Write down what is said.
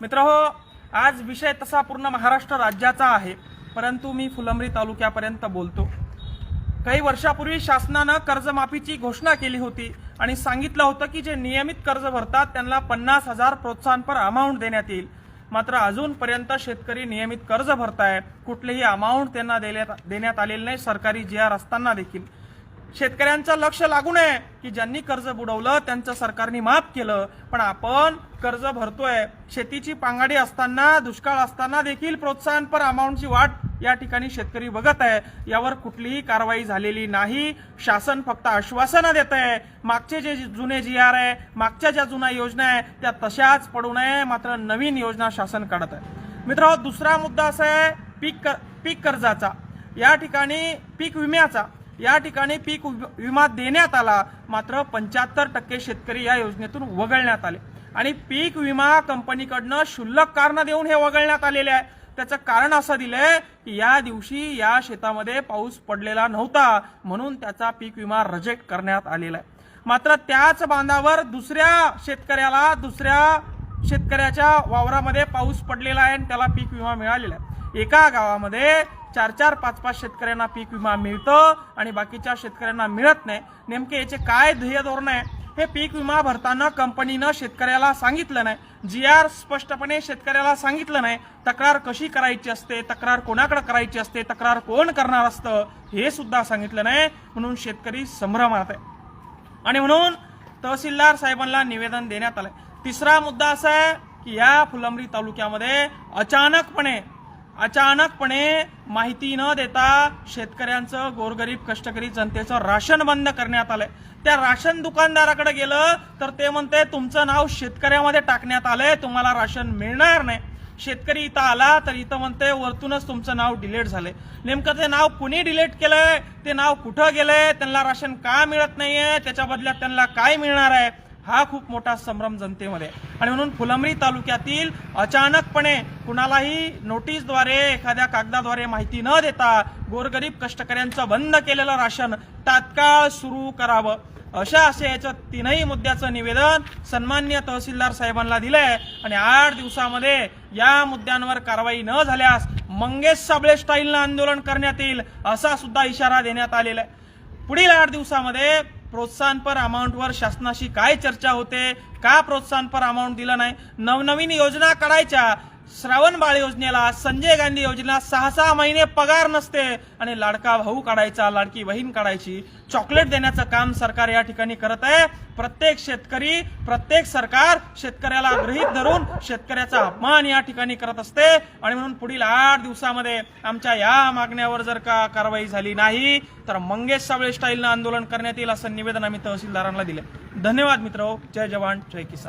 मित्र हो आज विषय तसा पूर्ण महाराष्ट्र राज्याचा आहे परंतु मी फुलंब्री तालुक्यापर्यंत बोलतो. काही वर्षापूर्वी शासनानं कर्जमाफीची घोषणा केली होती आणि सांगितलं होतं की जे नियमित कर्ज भरतात त्यांना पन्नास हजार प्रोत्साहनपर अमाऊंट देण्यात येईल. मात्र अजूनपर्यंत शेतकरी नियमित कर्ज भरताय कुठलेही अमाऊंट त्यांना देण्यात देण्यात आलेली नाही सरकारी जी आर असताना देखील. शेतकऱ्यांचं लक्ष लागू नये की ज्यांनी कर्ज बुडवलं त्यांचं सरकारने माफ केलं. पण आपण कर्ज भरतोय. शेतीची पांगाडी असताना दुष्काळ असताना देखील प्रोत्साहनपर अमाऊंटची वाट या ठिकाणी शेतकरी बघत आहे. यावर कुठलीही कारवाई झालेली नाही. शासन फक्त आश्वासनं देत आहे. मागचे जे जुने जी आर आहे मागच्या ज्या जुन्या योजना आहे त्या तशाच पडू नये. मात्र नवीन योजना शासन काढत आहे. मित्र दुसरा मुद्दा असा आहे पीक कर- पीक कर्जाचा. या ठिकाणी पीक विम्याचा. या ठिकाणी पीक वि- विमा देण्यात आला. मात्र पंच्याहत्तर टक्के शेतकरी या योजनेतून वगळण्यात आले. आणि पीक विमा कंपनीकडनं शुल्लक कारण देऊन हे वगळण्यात आलेले आहे. त्याचं कारण असं दिलंय की या दिवशी या शेतामध्ये पाऊस पडलेला नव्हता म्हणून त्याचा पीक विमा रजेक्ट करण्यात आलेला आहे. मात्र त्याच बांधावर दुसऱ्या शेतकऱ्याला दुसऱ्या शेतकऱ्याच्या वावरामध्ये पाऊस पडलेला आहे आणि त्याला पीक विमा मिळालेला आहे. एका गावामध्ये चार चार पाच पाच शेतकऱ्यांना पीक विमा मिळतो आणि बाकीच्या शेतकऱ्यांना मिळत नाही. नेमके याचे काय ध्येय धोरण आहे? हे पीक विमा भरताना कंपनीनं शेतकऱ्याला सांगितलं नाही. जी आर स्पष्टपणे शेतकऱ्याला सांगितलं नाही. तक्रार कशी करायची असते? तक्रार कोणाकडे करायची असते? तक्रार कोण करणार असतं? हे सुद्धा सांगितलं नाही. म्हणून शेतकरी संभ्रमात आहे. आणि म्हणून तहसीलदार साहेबांना निवेदन देण्यात आलंय. तिसरा मुद्दा असा आहे की या फुलंब्री तालुक्यामध्ये अचानकपणे अचानकपणे माहिती न देता शेतकऱ्यांचं गोरगरीब कष्टकरी जनतेचं राशन बंद करण्यात आलंय. त्या राशन दुकानदाराकडे गेलं तर ते म्हणते तुमचं नाव शेतकऱ्यामध्ये टाकण्यात आलंय तुम्हाला राशन मिळणार नाही. शेतकरी इथं आला तर इथं म्हणते वरतूनच तुमचं नाव डिलीट झालंय. नेमकं ते नाव कुणी डिलीट केलंय? ते नाव कुठं गेलंय? त्यांना राशन का मिळत नाहीये? त्याच्या बदल्यात त्यांना काय मिळणार आहे? हा खूप मोठा संभ्रम जनतेमध्ये. आणि म्हणून फुलंब्री तालुक्यातील अचानकपणे कुणालाही नोटीसद्वारे एखाद्या कागदाद्वारे माहिती न देता गोरगरीब कष्टकऱ्यांचं बंद केलेलं राशन तात्काळ सुरू करावं. अशा असे याचं तीनही मुद्द्याचं निवेदन सन्मान्य तहसीलदार साहेबांना दिलंय. आणि आठ दिवसामध्ये या मुद्द्यांवर कारवाई न झाल्यास मंगेश साबळे स्टाईलनं आंदोलन करण्यात येईल असा सुद्धा इशारा देण्यात आलेला आहे. पुढील आठ दिवसामध्ये प्रोत्साहनपर अमाऊंटवर शासनाशी काय चर्चा होते का प्रोत्साहनपर अमाऊंट दिलं नाही नवनवीन योजना काढायच्या श्रावण बाळ योजनेला संजय गांधी योजनेला सहा सहा महिने पगार नसते आणि लाडका भाऊ काढायचा लाडकी बहीण काढायची. चॉकलेट देण्याचं काम सरकार या ठिकाणी करत आहे. प्रत्येक शेतकरी प्रत्येक सरकार शेतकऱ्याला गृहीत धरून शेतकऱ्याचा अपमान या ठिकाणी करत असते. आणि म्हणून पुढील आठ दिवसामध्ये आमच्या या मागण्यावर जर का कारवाई झाली नाही तर मंगेश सावळे स्टाईलनं आंदोलन करण्यात येईल असं निवेदन आम्ही तहसीलदारांना दिले. धन्यवाद मित्र जय जवान जय किसान.